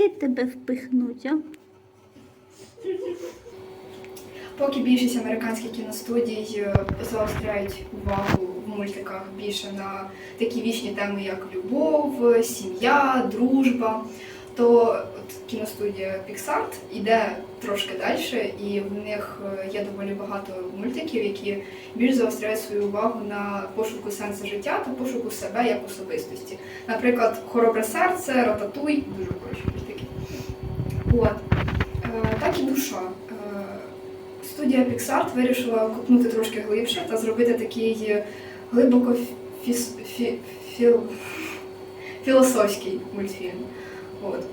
Куди тебе впихнуть, а? Поки більшість американських кіностудій е, заостряють увагу в мультиках більше на такі вічні теми, як любов, сім'я, дружба, то от кіностудія Pixar іде трошки далі, і в них е, є доволі багато мультиків, які більш заостряють свою увагу на пошуку сенсу життя та пошуку себе як особистості. Наприклад, Хоробре серце, Рататуй, дуже хороші. От. Е, Так і душа. Е, Студія Pixar вирішила копнути трошки глибше та зробити такий глибоко фіс, фі, філ, філософський мультфільм. От.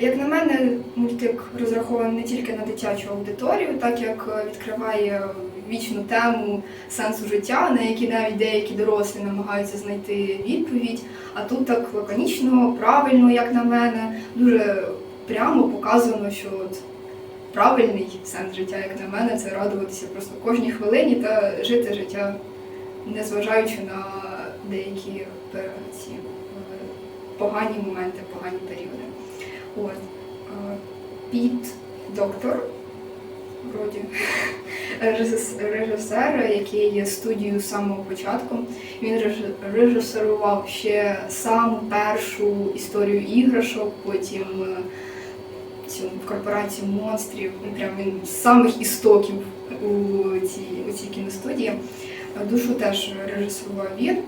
Як на мене, мультик розрахований не тільки на дитячу аудиторію, так як відкриває вічну тему сенсу життя, на які навіть деякі дорослі намагаються знайти відповідь. А тут так лаконічно, правильно, як на мене, дуже прямо показано, що от правильний сенс життя, як на мене, це радуватися просто кожній хвилині та жити життя, незважаючи на деякі ці е, погані моменти, погані періоди. От. е, Піт доктор, вроді, режисер, який є студією з самого початку. Він реж- режисерував ще саму першу історію іграшок, потім е, цю корпорацію монстрів. Ну, Прям з самих істоків у цій, у цій кіностудії. Душу теж режисував він.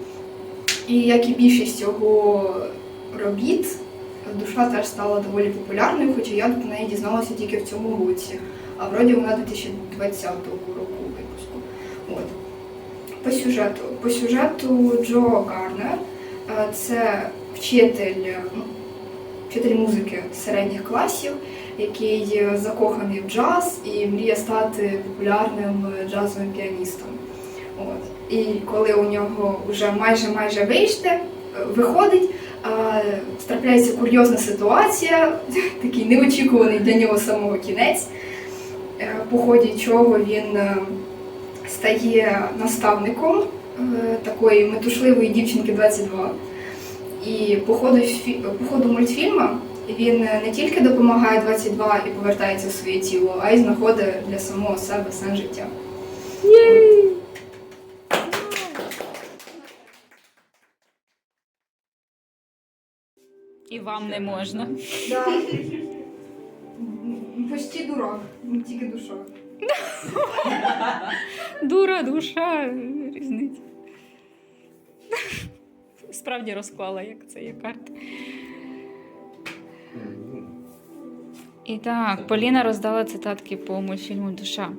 І як і більшість його робіт, душа теж стала доволі популярною, хоча я про неї дізналася тільки в цьому році. А вроді вона 2020 року випуску. От. По сюжету. По сюжету Джо Гарнер е, це вчитель, ну, вчитель музики середніх класів, який закоханий в джаз і мріє стати популярним джазовим піаністом. От. І коли у нього вже майже майже вийште, виходить, трапляється курйозна ситуація, такий неочікуваний для нього самого кінець, е, по ході чого він е, стає наставником е, такої метушливої дівчинки 22. І по ходу, по ходу мультфільму він не тільки допомагає 22 і повертається в своє тіло, а й знаходить для самого себе сенс життя. І вам не можна. Да. Почти дурак, не тільки душа. Дура, душа, різниця. Справді розклала, як це є карта. І так, Поліна роздала цитатки по мультфільму Душа.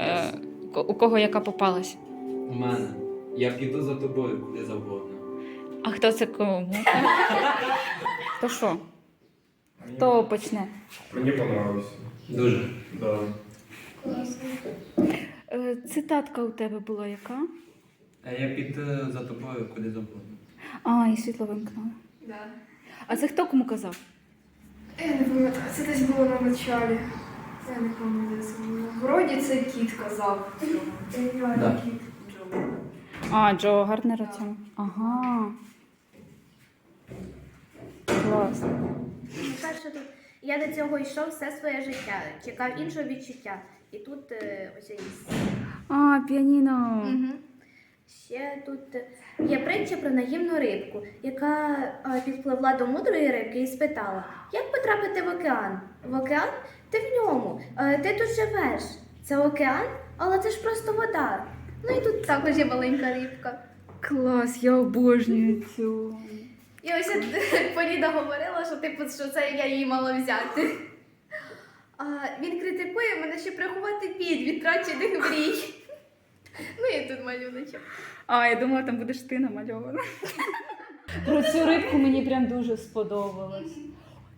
Е, у кого яка попалась? У мене. Я піду за тобою куди завгодно. А хто це кому? То що? Хто почне? Мені понравилось. Дуже. Да. Е, цитатка у тебе була яка? А я піду за тобою куди завгодно. А, і світло вимкнуло. Да. А це хто кому казав? Я не пам'ятаю, це десь було на началі. Я не пам'ятаю, це було. Вроді це кіт казав. Да. Кіт Джо. А, Джо Гарднер цьому. Ага. Клас. Перше тут я до цього йшов все своє життя, чекав іншого відчуття. І тут е, ось є. А, піаніно. Угу. Ще тут е, є притча про наївну рибку, яка е, підпливла до мудрої рибки і спитала: як потрапити в океан? В океан? Ти в ньому, е, ти тут живеш. Це океан, але це ж просто вода. Ну і тут також є маленька рибка. Клас, я обожнюю цю. І ось от Поліна говорила, що типу, що це я її мала взяти. А він критикує мене, щоб приховати під від втрачених мрій. Ну і тут малюночок. А, я думала, там будеш ти намальована. Про цю рибку мені прям дуже сподобалось.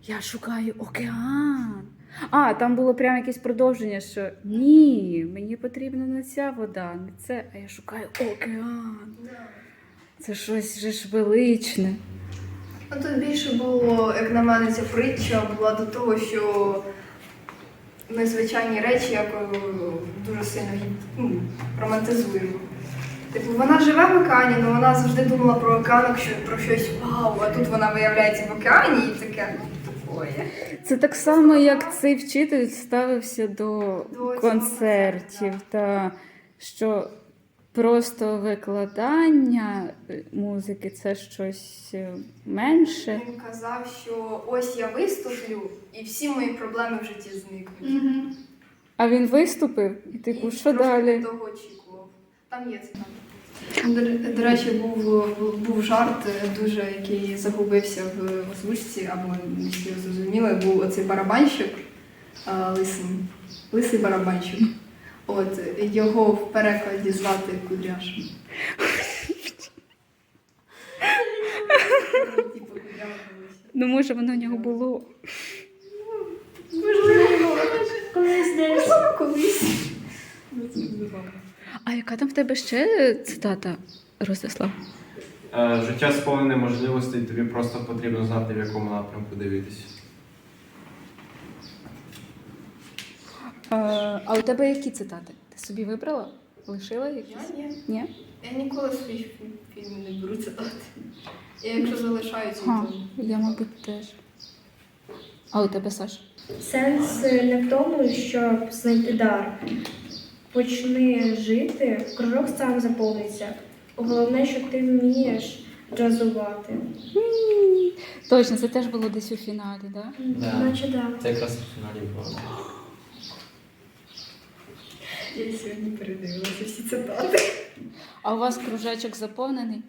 Я шукаю океан. А, там було прям якесь продовження, що ні, мені потрібна не ця вода, не це, а я шукаю океан. Це щось вже ж величне. Ну тут більше було, як на мене, ця притча була до того, що ми звичайні речі як е, дуже сильно ну, романтизуємо. Типу, вона живе в океані, але вона завжди думала про океан, що про щось вау, а тут вона виявляється в океані і таке, ну. Це так само, як цей вчитель ставився до До концертів, та що просто викладання е, музики це щось е, менше. Він казав, що ось я виступлю, і всі мої проблеми в житті зникнуть. А він виступив, і типу, І що далі? Того очікував. Там є це. До, до речі, був, був жарт е, дуже, який загубився в озвучці, або не всі зрозуміли, був оцей барабанщик лисий, лисий барабанщик. От його в перекладі звати Кудряш. Типу. Ну, може, воно в нього було. Можливо, Колись десь. колись. Ну, це не забавно. А яка там в тебе ще цитата, Ростислав? Е, Життя сповнене можливостей, тобі просто потрібно знати, в якому напрямку дивитися. А у тебе які цитати? Ти собі вибрала? Лишила якісь? Я ні. Ні? Я ніколи свої фі- фільми не беру цитати. Я якщо залишаються, Ха, то я, мабуть, теж. А у тебе, Саш? Сенс не в тому, щоб знайти дар. Почни жити, кружок сам заповниться. Головне, що ти вмієш джазувати. Точно, це теж було десь у фіналі, так? Да? Да. Наче так. Це якраз у фіналі було. Я сьогодні передивилася всі цитати. А у вас кружечок заповнений?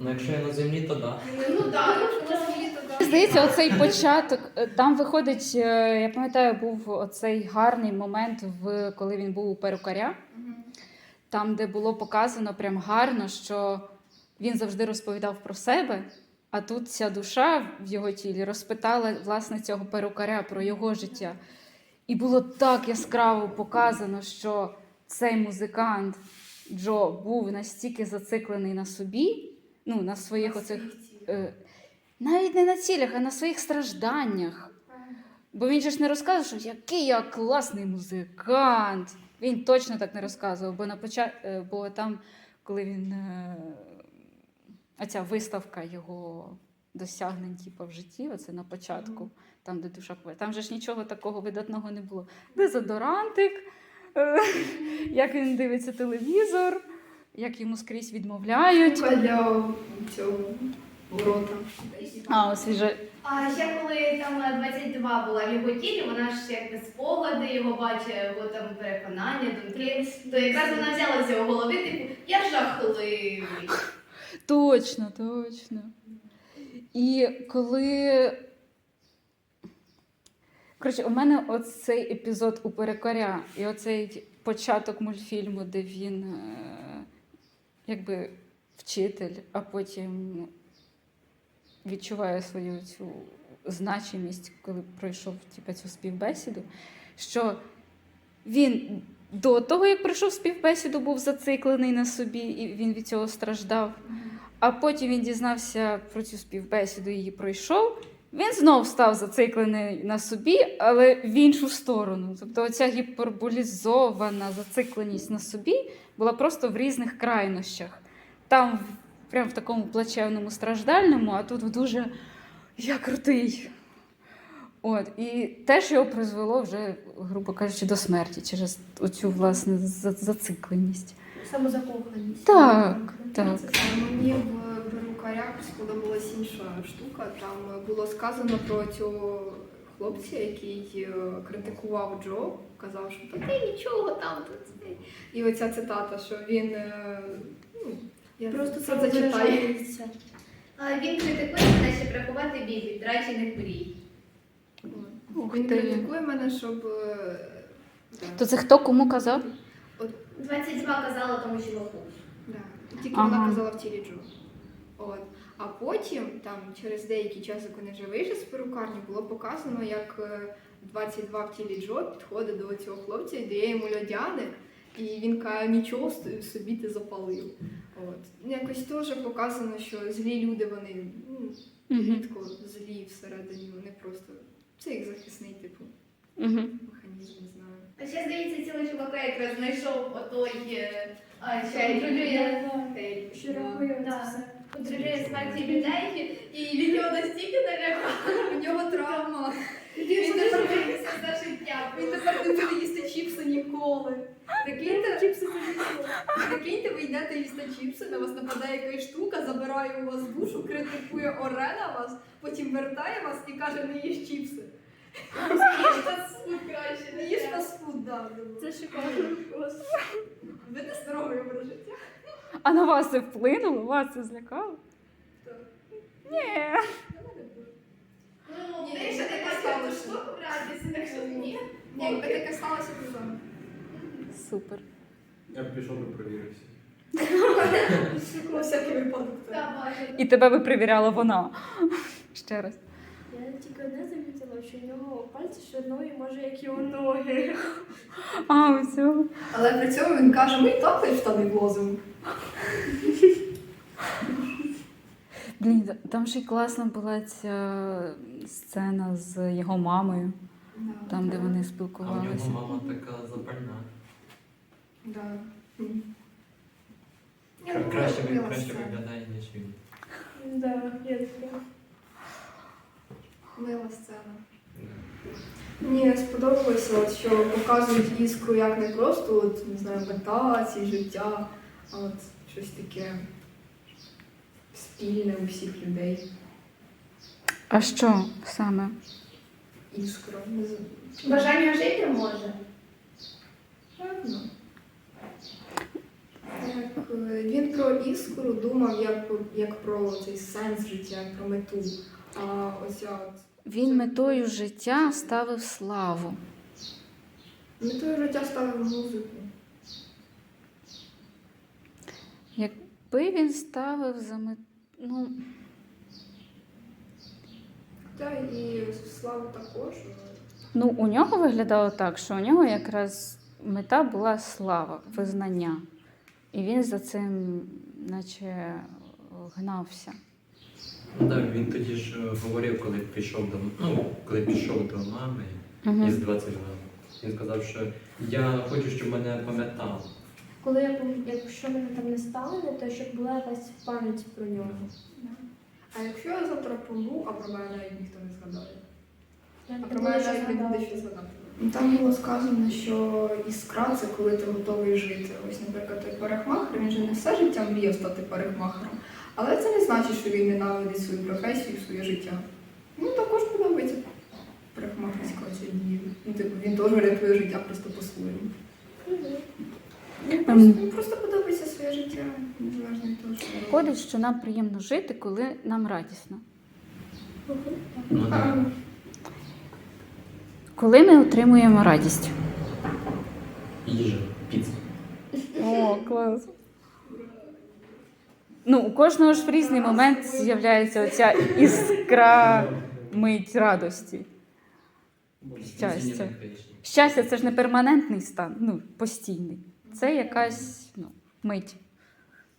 Ну якщо я на землі, то да. Ну так, якщо на землі, то так. Здається, оцей початок е, там виходить. е, Я пам'ятаю, був оцей гарний момент, в коли він був у перукаря, там, де було показано прям гарно, що він завжди розповідав про себе. А тут ця душа в його тілі розпитала власне цього перукаря про його життя. І було так яскраво показано, що цей музикант Джо був настільки зациклений на собі, ну, на своїх оцих е, навіть не на цілях, а на своїх стражданнях. Бо він же ж не розказував, що який я класний музикант. Він точно так не розказував, бо на почат... е, бо там, коли він. е, Оця виставка його досягнень типу, в житті, оце на початку, там, де душа поет. Там же ж нічого такого видатного не було. Дезодорантик, е, як він дивиться телевізор, як йому скрізь відмовляють. Для цього урота. А, освіже... А ще коли там е, 22 була в його тілі, вона ж якби спогади його бачить, його там переконання, думки, то якраз вона взяла з його голови, типу, я жахливий. Точно, точно. І коли. Коротше, у мене оцей епізод у перекоря і оцей початок мультфільму, де він е, якби вчитель, а потім відчуває свою цю значимість, коли пройшов типу, цю співбесіду, що він до того, як пройшов співбесіду, був зациклений на собі, і він від цього страждав. А потім він дізнався про цю співбесіду, її пройшов. Він знов став зациклений на собі, але в іншу сторону. Тобто, оця гіперболізована зацикленість на собі була просто в різних крайнощах. Там прям в такому плачевному страждальному, а тут в дуже я крутий. От, і теж його призвело вже, грубо кажучи, до смерті через оцю власне зацикленість. Самозакоханість. Так, так. Мені в сподобалась інша штука. Там було сказано про цього хлопця, який е, критикував Джо, казав, що та ти нічого там. та це». І оця цитата, що він е, ну, я Просто це зачитаю. він критикує мене, щоб рахувати біль від втрачених мрій. Ух Він ти. критикує мене, щоб. е, да. То це хто кому казав? 22 казала тому чуваку. Да. Тільки Ага. вона казала в тілі Джо. От. А потім, там, через деякий час, як вони вже вийшли з перукарні, було показано, як е, 22 в тілі Джо підходить до цього хлопця і дає йому льодяник, і він каже, нічого собі ти запалив. От. Ну, Якось теж показано, що злі люди вони ну, рідко злі всередині, вони просто це як захисний типу механізм. не знаю. А ще, здається, цілий чувака якраз знайшов отой, е, а, що це все. Контролює смерті людей, і він його настільки налякав. У нього травма. Він тепер боїться за життя. Він тепер не буде їсти чіпси ніколи. Прикиньте, чіпси Прикиньте, ви йдете їсти чіпси, на вас нападає якась штука, забирає у вас душу, критикує оре на вас, потім вертає вас і каже, не їж чіпси. Не їж фастфуд, да. Це шикарно. Ви не здоровий образ життя. А на вас це вплинуло? Вас це злякало? Ні. Ну, Ні, ти ні, ще не так що ні. Якби таке сталося, то. Супер. Я б пішов би перевірився. На всякий випадок. І тебе би перевіряла вона. Ще раз. Я тільки одне замітила, що в нього пальці шириною, може, як його ноги. А, у. Але при цьому він каже, ми і так не в штани влазимо. Блін, там ще й класна була ця сцена з його мамою, там, де вони А у спілкувалися. нього мама така запальна. Да. Кра- Краще, виглядає, ніж він. Да, я така. Мила сцена. Мені сподобалося, от, що показують іскру як не просто от, не знаю, медитації, життя, от щось таке спільне у всіх людей. А що саме? Іскра. Бажання жити може. Певно. Як, е, він про іскру думав як, про- як про цей сенс життя, як про мету. А оця от Він метою життя ставив славу. метою життя ставив музику. Якби він ставив за мет... ну, Та і славу також. ну, у нього виглядало так, що у нього якраз мета була слава, визнання. І він за цим, наче, гнався. Ну так, він тоді ж говорив, коли пішов до ну, коли пішов до мами із 22. Він сказав, що я хочу, щоб мене пам'ятали. Коли я якщо мене там не стане, то щоб була якась пам'ять про нього. А якщо я завтра помру, а про мене навіть ніхто не згадає. А про мене навіть не буде що згадати. Ну, Там було сказано, що іскра це коли ти готовий жити. Ось, наприклад, той парикмахер, він же не все життя мріяв стати парикмахером. Але це не значить, що він ненавидить свою професію, своє життя. Ну, також подобається парикмахерська ця дія. Ну, типу, він теж рятує життя просто по-своєму. Просто, просто подобається своє життя, незалежно від того, що. Виходить, що нам приємно жити, коли нам радісно. Ну так. Коли ми отримуємо радість. Їжа, піца. О, клас. Ну, у кожного ж в різний момент з'являється оця іскра мить радості. Щастя. Щастя це ж не перманентний стан, ну, постійний. Це якась ну, мить.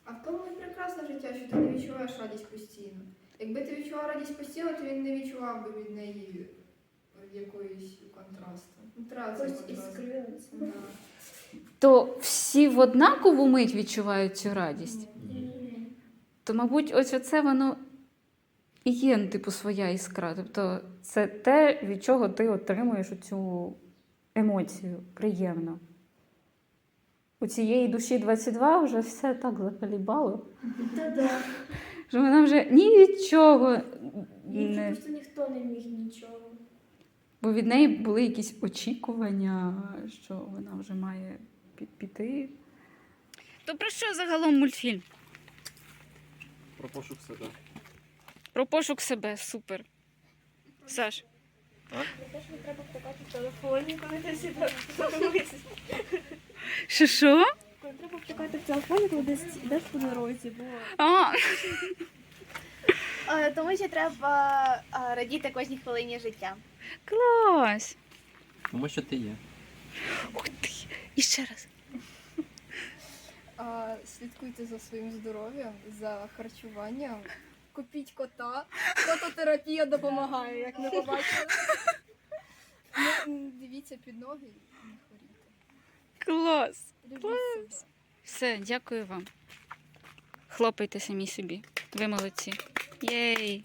А в тому і прекрасне життя, що ти не відчуваєш радість постійно. Якби ти відчував радість постійно, то він не відчував би від неї якоїсь контрасту. Ну, контраст. Да. То всі в однакову мить відчувають цю радість. То, мабуть, ось оце воно і є, ну, типу, своя іскра. Тобто це те, від чого ти отримуєш цю емоцію приємно. У цієї душі 22 вже все так закалібало, Та-да. що вона вже ні від чого не. просто ніхто не міг нічого. Бо від неї були якісь очікування, що вона вже має піти. То про що загалом мультфільм? Про пошук себе. Про пошук себе, супер. Саш. Те, що не треба втикати в телефоні, коли ти сідаєш. Що що? Треба втикати в телефоні, коли десь йдеш по дорозі, бо... А, Е, Тому що треба е, радіти кожній хвилині життя. клас! Тому що ти є. Ух ти! І ще раз. А, слідкуйте за своїм здоров'ям, за харчуванням. Купіть кота. Кототерапія допомагає, як ми побачили. Дивіться під ноги. Клас! Клас. Все, дякую вам. Хлопайте самі собі. Ви молодці. Єй!